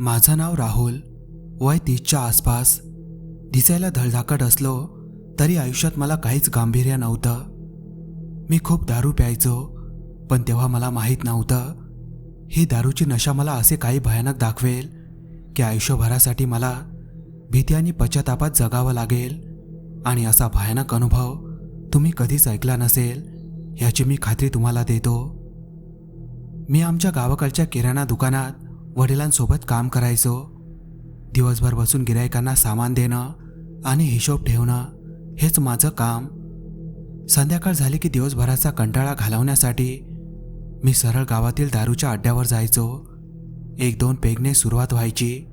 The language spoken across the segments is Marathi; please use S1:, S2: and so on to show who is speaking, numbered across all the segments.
S1: माझं नाव राहुल. वय तीसच्या आसपास. दिसायला धडधाकट असलो तरी आयुष्यात मला काहीच गांभीर्य नव्हतं. मी खूप दारू प्यायचो पण तेव्हा मला माहीत नव्हतं. ही दारूची नशा मला असे काही भयानक दाखवेल की आयुष्यभरासाठी मला भीती आणि पश्चातापात जगावं लागेल. आणि असा भयानक अनुभव तुम्ही कधीच ऐकला नसेल याची मी खात्री तुम्हाला देतो. मी आमच्या गावाकडच्या किराणा दुकानात वडिलांसोबत काम करायचो. दिवसभर बसून गिरायकांना सामान देणं आणि हिशोब ठेवणं हेच माझं काम. संध्याकाळ झाली की दिवसभराचा कंटाळा घालवण्यासाठी मी सरळ गावातील दारूच्या अड्ड्यावर जायचो. एक दोन पेगने सुरुवात व्हायची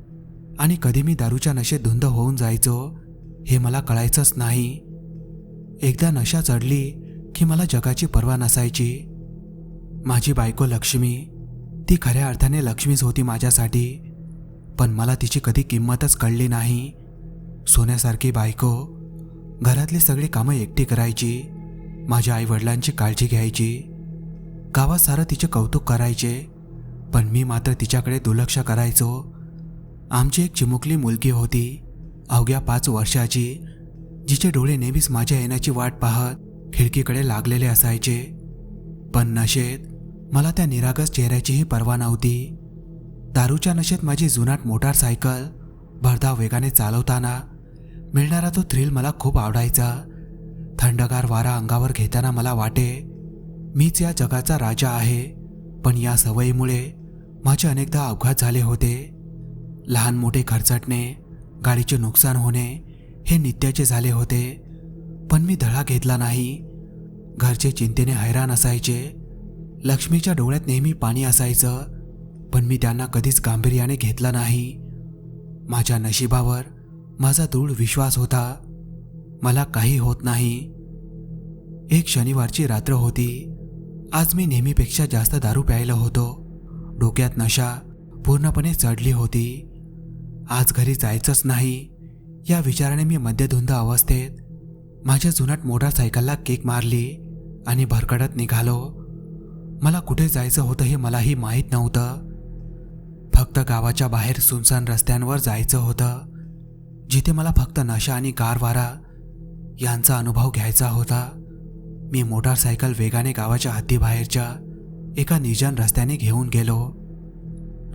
S1: आणि कधी मी दारूच्या नशेत धुंद होऊन जायचो. हे मला कळायचंच नाही. एकदा नशा चढली की मला जगाची पर्वा नसायची. माझी बायको लक्ष्मी ती खऱ्या अर्थाने लक्ष्मीच होती माझ्यासाठी पण मला तिची कधी किंमतच कळली नाही. सोन्यासारखी बायको घरातली सगळी कामं एकटी करायची माझ्या आई वडिलांची काळजी घ्यायची. गावात सारं तिचे कौतुक करायचे पण मी मात्र तिच्याकडे दुर्लक्ष करायचो. आमची एक चिमुकली मुलगी होती अवघ्या पाच वर्षाची जिचे डोळे नेहमीच माझ्या येण्याची वाट पाहत खिडकीकडे लागलेले असायचे. पण नशेत मला त्या निरागस चेहऱ्याचीही पर्वा नव्हती. दारूच्या नशेत माझी जुनाट मोटारसायकल भरधाव वेगाने चालवताना मिळणारा तो थ्रिल मला खूप आवडायचा. थंडगार वारा अंगावर घेताना मला वाटे मीच या जगाचा राजा आहे पण या सवयीमुळे माझे अनेकदा अपघात झाले होते. लहान मोठे खरचटणे गाडीचे नुकसान होणे हे नित्याचे झाले होते. पण मी धडा घेतला नाही. घरचे चिंतेने हैराण असायचे. लक्ष्मीच्या डोळ्यात नेहमी पाणी असायचं पण मी त्यांना कधीच गांभीर्याने घेतलं नाही. माझ्या नशिबावर माझा दृढ विश्वास होता. मला काही होत नाही. एक शनिवारची रात्र होती. आज मी नेहमीपेक्षा जास्त दारू प्यायला होतो. डोक्यात नशा पूर्णपणे चढली होती. आज घरी जायचंच नाही. या विचाराने मी मध्यधुंद अवस्थेत माझ्या जुनाट मोटारसायकलला केक मारली आणि भरकडत निघालो. मला कुठे जायचं होतं हे मलाही माहीत नव्हतं. फक्त गावाच्या बाहेर सुनसान रस्त्यांवर जायचं होतं जिथे मला फक्त नशा आणि गार वारा यांचा अनुभव घ्यायचा होता. मी मोटारसायकल वेगाने गावाच्या हद्दीबाहेरच्या एका निजान रस्त्याने घेऊन गेलो.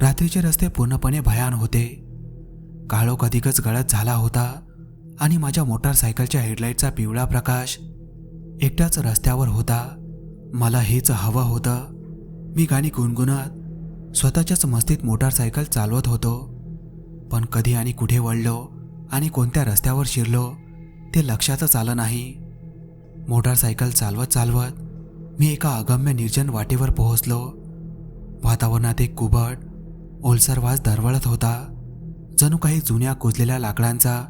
S1: रात्रीचे रस्ते पूर्णपणे भयान होते. काळोख अधिकच गळत झाला होता आणि माझ्या मोटारसायकलच्या हेडलाईटचा पिवळा प्रकाश एकटाच रस्त्यावर होता. मला हेच हवं होतं. मी गाणी गुणगुणत स्वतःच्याच मस्तीत मोटारसायकल चालवत होतो. पण कधी आणि कुठे वळलो आणि कोणत्या रस्त्यावर शिरलो ते लक्षातच आलं नाही. मोटारसायकल चालवत चालवत मी एका अगम्य निर्जन वाटेवर पोहोचलो. वातावरणात एक कुबट ओलसरवास दरवळत होता. जणू काही जुन्या कुजलेल्या लाकडांचा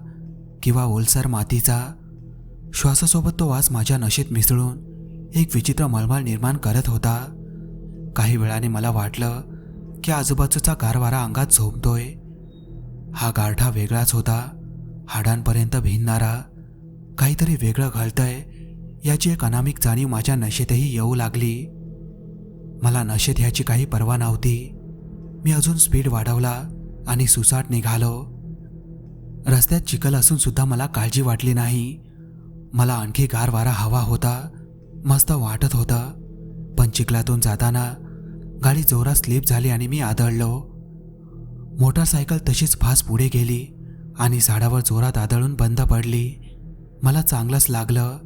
S1: किंवा ओलसर मातीचा श्वासासोबत तो वास माझ्या नशेत मिसळून एक विचित्र मळमळ निर्माण करत होता. काही वेळाने मला वाटलं की आजूबाजूचा गारवारा अंगात झोपतोय हा गारठा वेगळाच होता हाडांपर्यंत भिनणारा काहीतरी वेगळं घालतंय याची एक अनामिक जाणीव माझ्या नशेतही येऊ लागली. मला नशेत ह्याची काही पर्वा नव्हती. मी अजून स्पीड वाढवला आणि सुसाट निघालो. रस्त्यात चिखल असून सुद्धा मला काळजी वाटली नाही. मला आणखी गार वारा हवा होता मस्त वाटत होतं. पण चिखलातून जाताना गाडी जोरात स्लिप झाली आणि मी आदळलो. मोटारसायकल तशीच फास पुढे गेली आणि झाडावर जोरात आदळून बंद पडली. मला चांगलंच लागलं.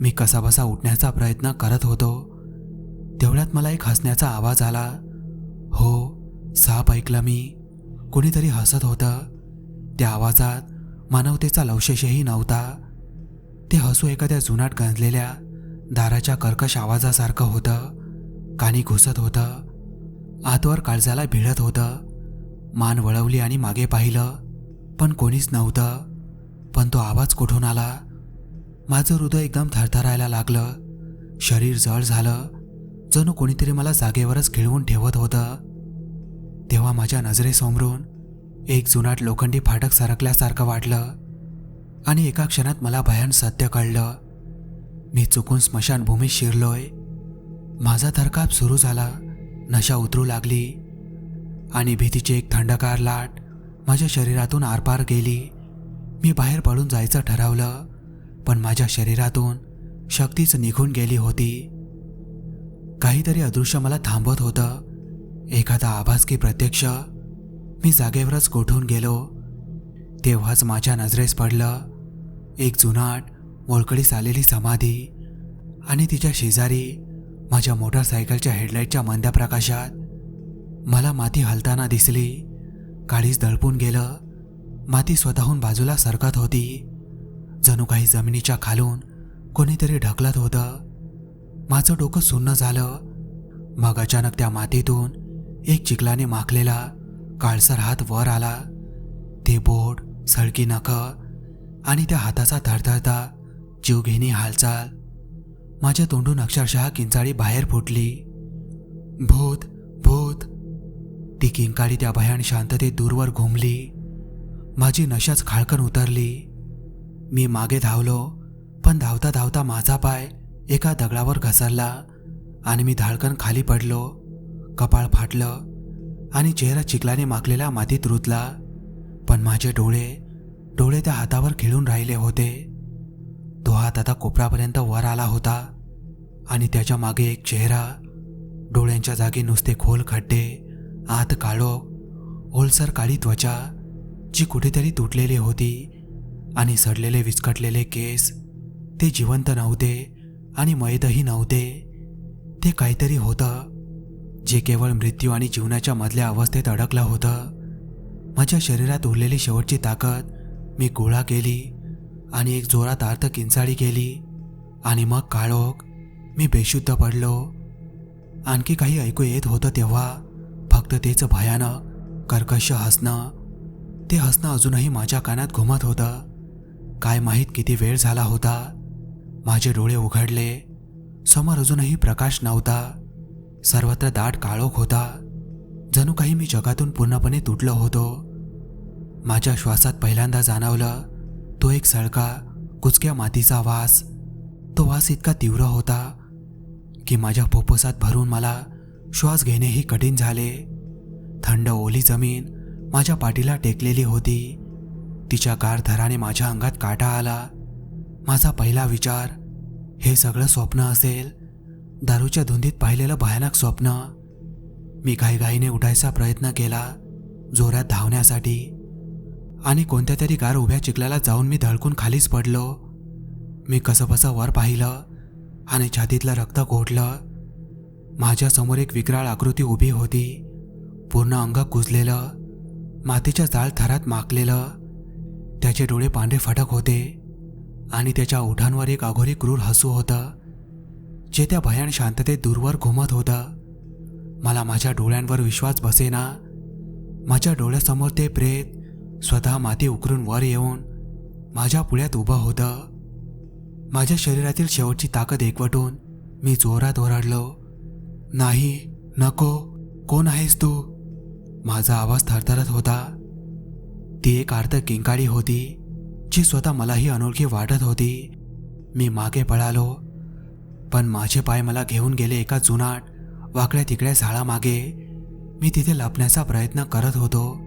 S1: मी कसाबसा उठण्याचा प्रयत्न करत होतो. तेवढ्यात मला एक हसण्याचा आवाज आला. हो साप ऐकलं मी. कोणीतरी हसत होतं. त्या आवाजात मानवतेचा लवशेषही नव्हता. ते हसू एखाद्या जुनाट गंजलेल्या दाराच्या कर्कश आवाजासारखं होतं. कानी घुसत होतं. आतवर काळजाला भिडत होतं. मान वळवली आणि मागे पाहिलं पण कोणीच नव्हतं. पण तो आवाज कुठून आला? माझं हृदय एकदम थरथरायला लागलं. शरीर जळ झालं. जणू कोणीतरी मला जागेवरच खिळवून ठेवत होतं. तेव्हा माझ्या नजरेसमोरून एक जुनाट लोखंडी फाटक सरकल्यासारखं वाटलं आणि एका क्षणात मला भयान सत्य कळलं. मी चुकून स्मशानभूमीत शिरलोय. माझा थरकाप सुरू झाला नशा उतरू लागली आणि भीतीची एक थंडकार लाट माझ्या शरीरातून आरपार गेली. मी बाहेर पडून जायचं ठरवलं पण माझ्या शरीरातून शक्तीच निघून गेली होती. काहीतरी अदृश्य मला थांबवत होतं. एखादा आभास की प्रत्यक्ष मी जागेवरच गोठून गेलो. तेव्हाच माझ्या नजरेस पडलं एक जुनाट मोलकडीस आलेली समाधी आणि तिच्या शेजारी माझ्या मोटारसायकलच्या हेडलाईटच्या मंद्या प्रकाशात मला माती हलताना दिसली. काळीच दळपून गेलं माती स्वतःहून बाजूला सरकत होती. जणू काही जमिनीच्या खालून कोणीतरी ढकलत होतं. माझं डोकं सुन्न झालं. मग अचानक त्या मातीतून एक चिखलाने माखलेला काळसर हात वर आला. ते बोट सळकी नखं आणि त्या हाताचा थरथरता जीवघेणी हालचाल. माझ्या तोंडून अक्षरशः किंचाळी बाहेर फुटली. भूत भूत. ती किंकाळी त्या भयान शांततेत दूरवर घुमली. माझी नशाच खाळकन उतरली. मी मागे धावलो पण धावता धावता माझा पाय एका दगडावर घसरला आणि मी धाडकन खाली पडलो. कपाळ फाटलं आणि चेहरा चिखलाने माखलेल्या मातीत रुतला. पण माझे डोळे डोळे त्या हातावर खिळून राहिले होते. तो हात आता कोपरापर्यंत वर आला होता आणि त्याच्यामागे एक चेहरा डोळ्यांच्या जागी नुसते खोल खड्डे आत काळो ओलसर काळी त्वचा जी कुठेतरी तुटलेली होती आणि सडलेले विस्कटलेले केस ते जिवंत नव्हते आणि मैदही नव्हते. ते काहीतरी होतं. जे केवळ मृत्यू आणि जीवनाच्या मधल्या अवस्थेत अडकलं होतं. माझ्या शरीरात उरलेली शेवटची ताकद मी गोळा केली आणि एक जोरात अर्थ किंचाळी केली आणि मग काळोख मी बेशुद्ध पडलो. आणखी काही ऐकू येत होतं तेव्हा फक्त तेच भयानक कर्कश हसणं. ते हसणं अजूनही माझ्या कानात घुमत होतं. काय माहीत किती वेळ झाला होता. माझे डोळे उघडले. समोर अजूनही प्रकाश नव्हता. सर्वत्र दाट काळोख होता जणू काही मी जगातून पूर्णपणे तुटलो होतो. माझ्या श्वासात पहिल्यांदा जाणवलं तो एक सळका कुचक्या मातीचा वास तो वास इतका तीव्र होता की माझ्या फुफ्फुसात भरून मला श्वास घेणेही कठीण झाले. थंड ओली जमीन माझ्या पाठीला टेकलेली होती. तिच्या गार धराने माझ्या अंगात काटा आला. माझा पहिला विचार हे सगळं स्वप्न असेल दारूच्या धुंदीत पाहिलेलं भयानक स्वप्न. मी घाईघाईने उठायचा प्रयत्न केला जोरात धावण्यासाठी. आणि कोणत्या तरी गार उभ्या चिखलाला जाऊन मी धडकून खालीच पडलो. मी कसंबसं वर पाहिलं आणि छातीतलं रक्त घोटलं. माझ्यासमोर एक विकराळ आकृती उभी होती. पूर्ण अंग कुजलेलं मातीच्या जाळ थरात माकलेलं. त्याचे डोळे पांढरे फटक होते आणि त्याच्या ओठांवर एक अघोरी क्रूर हसू होतं. जे त्या भयान शांततेत दूरवर घुमत होतं. मला माझ्या डोळ्यांवर विश्वास बसेना. माझ्या डोळ्यासमोर ते प्रेत स्वतः माती उकरून वर येऊन माझ्या पुळ्यात उभं होतं. माझ्या शरीरातील शेवटची ताकद एकवटून मी जोरात ओरडलो नाही नको कोण आहेस तू? माझा आवाज थरथरत होता. ती एक आर्त किंकाळी होती जी स्वतः मलाही अनोळखी वाटत होती. मी मागे पळालो पण माझे पाय मला घेऊन गेले एका जुनाट वाकड्या तिकड्या झाडामागे. मी तिथे लपण्याचा प्रयत्न करत होतो.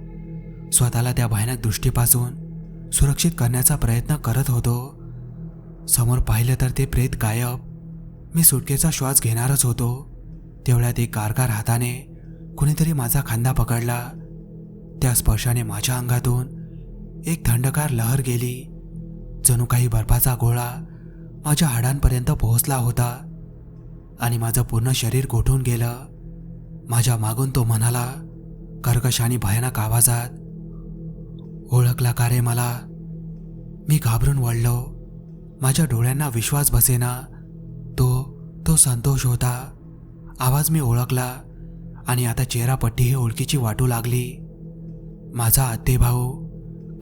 S1: स्वतःला त्या भयानक दृष्टीपासून सुरक्षित करण्याचा प्रयत्न करत होतो. समोर पाहिलं तर ते प्रेत गायब. मी सुटकेचा श्वास घेणारच होतो. तेवढ्यात एक कारकार हाताने कुणीतरी माझा खांदा पकडला. त्या स्पर्शाने माझ्या अंगातून एक थंडकार लहर गेली. जणू काही बर्फाचा गोळा माझ्या हाडांपर्यंत पोहोचला होता आणि माझं पूर्ण शरीर गोठून गेलं. माझ्या मागून तो म्हणाला कर्कश आणि भयानक आवाजात ओळखला का रे मला? मी घाबरून वळलो. माझ्या डोळ्यांना विश्वास बसेना. तो तो संतोष होता. आवाज मी ओळखला आणि आता चेहरापट्टीही ओळखीची वाटू लागली. माझा आत्ते भाऊ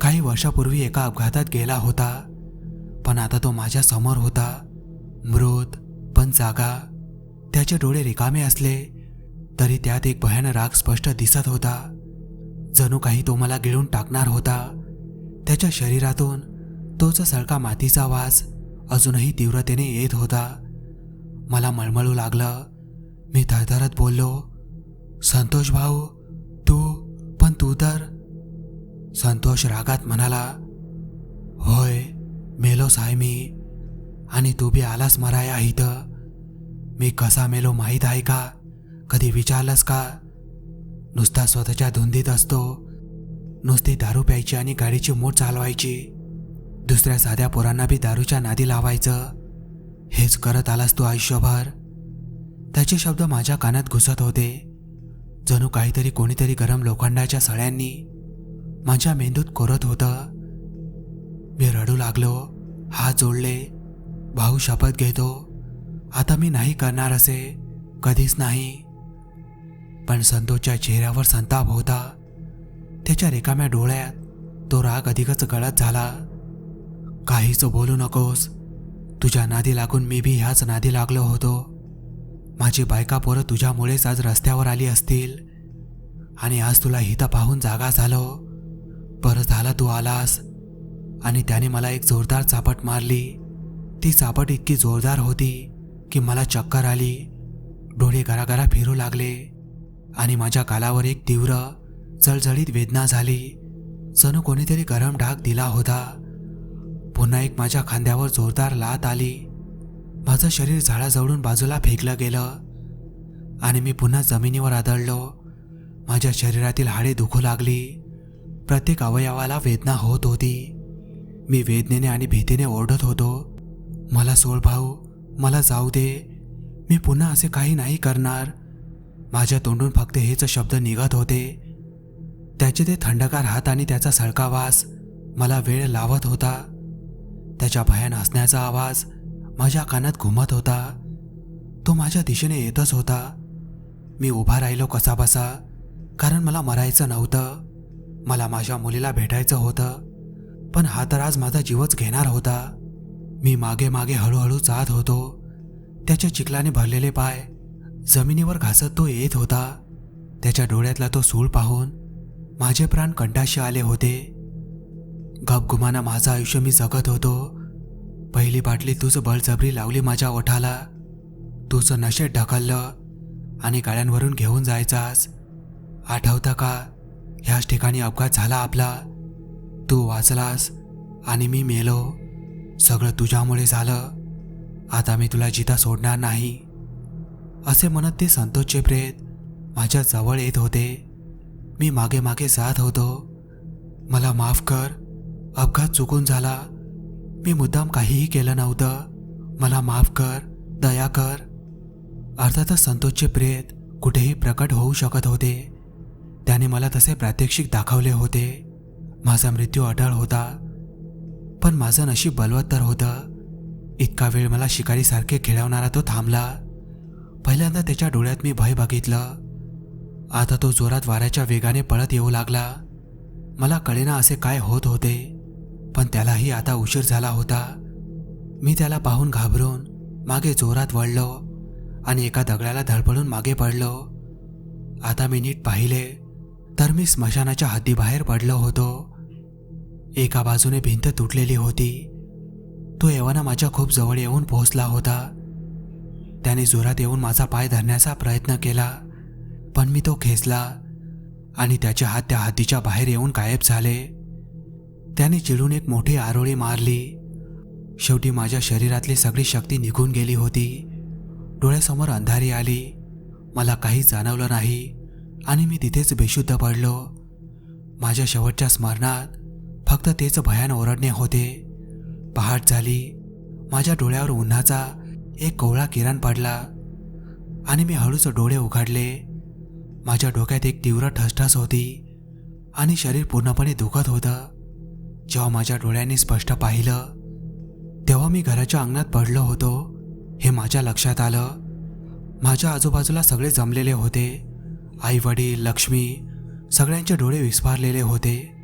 S1: काही वर्षापूर्वी एका अपघातात गेला होता. पण आता तो माझ्यासमोर होता. मृत पण जागा. त्याचे डोळे रिकामे असले तरी त्यात एक भयान राग स्पष्ट दिसत होता. जणू काही तो मला गिळून टाकणार होता. त्याच्या शरीरातून तोच सळका मातीचा वास अजूनही तीव्रतेने येत होता. मला मळमळू लागलं. मी थरथरत बोललो संतोष भाऊ तू पण तू तर? संतोष रागात म्हणाला होय मेलोस आहे मी आणि तू बी आलास मराया इथं. मी कसा मेलो माहीत आहे का? कधी विचारलंस का? नुसता स्वतःच्या धुंदीत असतो. नुसती दारू प्यायची आणि गाडीची मोठ चालवायची. दुसऱ्या साध्या पोरांना बी दारूच्या नादी लावायचं. हेच करत आलास तू आयुष्यभर. त्याचे शब्द माझ्या कानात घुसत होते. जणू काहीतरी कोणीतरी गरम लोखंडाच्या सळ्यांनी. माझ्या मेंदूत कोरत होतं. मी रडू लागलो हात जोडले भाऊ शपथ घेतो आता मी नाही करणार असे कधीच नाही. पण संतोषच्या चेहऱ्यावर संताप होता. त्याच्या रिकाम्या डोळ्यात तो राग अधिकच गळत झाला. काहीच बोलू नकोस तुझ्या नादी लागून मी बी ह्याच नादी लागलो होतो. माझी बायका पोरं तुझ्यामुळेच आज रस्त्यावर आली असतील. आणि आज तुला हिथं पाहून जागा झालो. बरं झाला तू आलास. आणि त्याने मला एक जोरदार चापट मारली. ती चापट इतकी जोरदार होती की मला चक्कर आली. डोळे घराघरा फिरू लागले आणि माझ्या गालावर एक तीव्र जळजळीत वेदना झाली. जणू कोणीतरी गरम डाग दिला होता. पुन्हा एक माझ्या खांद्यावर जोरदार लात आली. माझं शरीर झाडाजवळून बाजूला फेकलं गेलं आणि मी पुन्हा जमिनीवर आदळलो. माझ्या शरीरातील हाडे दुखू लागली. प्रत्येक अवयवाला वेदना होत होती. मी वेदनेने आणि भीतीने ओरडत होतो. मला सोड भाऊ मला जाऊ दे. मी पुन्हा असे काही नाही करणार. माझ्या तोंडून फक्त हेच शब्द निघत होते. त्याचे ते थंडगार हात आणि त्याचा सळका वास मला वेळ लावत होता. त्याच्या भयान हसण्याचा आवाज माझ्या कानात घुमत होता. तो माझ्या दिशेने येतच होता. मी उभा राहिलो कसा बसा कारण मला मरायचं नव्हतं. मला माझ्या मुलीला भेटायचं होतं. पण हा तर आज माझा जीवच घेणार होता. मी मागे मागे हळूहळू जात होतो. त्याच्या चिखलाने भरलेले पाय जमिनीवर घासत तो येत होता. त्याच्या डोळ्यातला तो सूळ पाहून माझे प्राण कंटाशी आले होते. गपगुमाना माझं आयुष्य मी जगत होतो. पहिली बाटली तूच बळजबरी लावली माझ्या ओठाला. तुझं नशेत ढकललं आणि गाड्यांवरून घेऊन जायचास. आठवतं का? ह्याच ठिकाणी अपघात झाला आपला. तू वाचलास आणि मी मेलो. सगळं तुझ्यामुळे झालं. आता मी तुला जिता सोडणार नाही. असे म्हणत ते संतोषचे प्रेत माझ्या जवळ येत होते. मी मागे मागे जात होतो. मला माफ कर. अपघात चुकून झाला. मी मुद्दाम काहीही केलं नव्हतं. मला माफ कर. दया कर. अर्थातच संतोषचे प्रेत कुठेही प्रकट होऊ शकत होते. त्याने मला तसे प्रात्यक्षिक दाखवले होते. माझा मृत्यू अटळ होता. पण माझं नशीब बलवत्तर होतं. इतका वेळ मला शिकारीसारखे खेळवणारा तो थांबला. पहिल्यांदा त्याच्या डोळ्यात मी भय बघितलं. आता तो जोरात वाऱ्याच्या वेगाने पळत येऊ लागला. मला कळेना असे काय होत होते. पण त्यालाही आता उशीर झाला होता. मी त्याला पाहून घाबरून मागे जोरात वळलो आणि एका दगडाला धडपडून मागे पडलो. आता मी नीट पाहिले तर मी स्मशानाच्या हद्दीबाहेर पडलो होतो. एका बाजूने भिंत तुटलेली होती. तो एव्हाना माझ्या खूप जवळ येऊन पोहोचला होता. त्याने जोरात येऊन माझा पाय धरण्याचा प्रयत्न केला पण मी तो खेचला आणि त्याचे हात त्या हद्दीच्या बाहेर येऊन गायब झाले. त्याने चिडून एक मोठी आरोळी मारली. शेवटी माझ्या शरीरातली सगळी शक्ती निघून गेली होती. डोळ्यासमोर अंधारी आली. मला काही जाणवलं नाही आणि मी तिथेच बेशुद्ध पडलो. माझ्या शेवटच्या स्मरणात फक्त तेच भयान ओरडणे होते. पहाट झाली. माझ्या डोळ्यावर उन्हाचा एक कोवळा किरण पडला. आणि मी हळूच डोळे उघडले. माझ्या डोक्यात एक तीव्र ठसठस होती. आणि शरीर पूर्णपणे दुखत होतं. जेव्हा माझ्या डोळ्यांनी स्पष्ट पाहिलं तेव्हा मी घराच्या अंगणात पडलो होतो. हे माझ्या लक्षात आलं. माझ्या आजूबाजूला सगळे जमलेले होते. आई वडील लक्ष्मी सगळ्यांचे डोळे विस्फारलेले होते.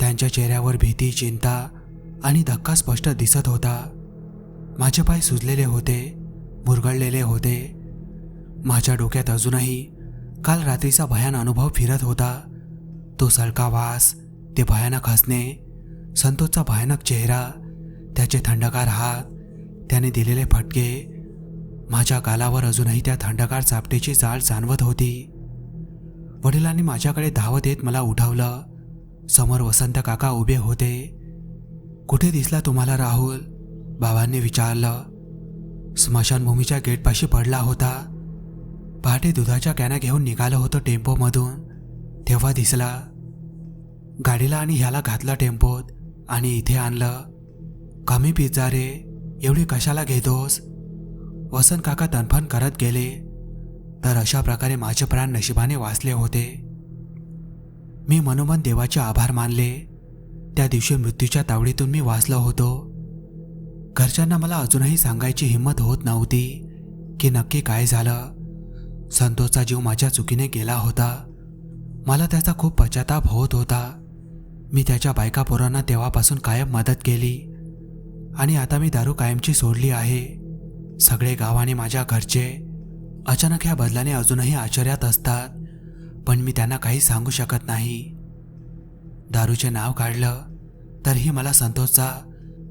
S1: त्यांच्या चेहऱ्यावर भीती चिंता आणि धक्का स्पष्ट दिसत होता. माझे पाय सुजलेले होते मुरगळलेले होते. माझ्या डोक्यात अजूनही काल रात्रीचा भयान अनुभव फिरत होता. तो सळका वास ते भयानक हसणे संतोषचा भयानक चेहरा त्याचे थंडगार हात त्याने दिलेले फटके माझ्या गालावर अजूनही त्या थंडगार चापटीची जाळ जाणवत होती. वडिलांनी माझ्याकडे धावत येत मला उठवलं. समोर वसंत काका उभे होते. कुठे दिसला तुम्हाला राहुल? बाबांनी विचारलं. स्मशानभूमीच्या गेटपाशी पडला होता. पहाटे दुधाच्या कॅना घेऊन निघालो होतो टेम्पोमधून. तेव्हा दिसला. गाडीला आणि ह्याला घातलं टेम्पोत आणि इथे आणलं. कमी पिझ्झा रे एवढी कशाला घेतोस? वसंत काका तनफन करत गेले. तर अशा प्रकारे माझे प्राण नशिबाने वाचले होते. मी मनोमन देवाचे आभार मानले. त्या दिवशी मृत्यूच्या तावडीतून मी वाचलो होतो. घरच्यांना मला अजूनही सांगायची हिंमत होत नव्हती की नक्की काय झालं. संतोषचा जीव माझ्या चुकीने गेला होता. मला त्याचा खूप पश्चाताप होत होता. मी त्याच्या बायका पोरांना तेव्हापासून कायम मदत केली. आणि आता मी दारू कायमची सोडली आहे. सगळे गावाने माझ्या घरचे अचानक ह्या बदलाने अजूनही आश्चर्यात असतात. पण मी त्यांना काही सांगू शकत नाही. दारूचे नाव काढलं तरीही मला संतोषचा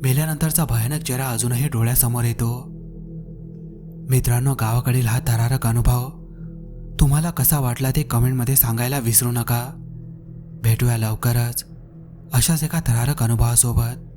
S1: मेल्यानंतरचा भयानक चेहरा अजूनही डोळ्यासमोर येतो. मित्रांनो गावाकडील हा थरारक अनुभव तुम्हाला कसा वाटला ते कमेंटमध्ये सांगायला विसरू नका. भेटूया लवकरच. अशाच एका थरारक अनुभवासोबत.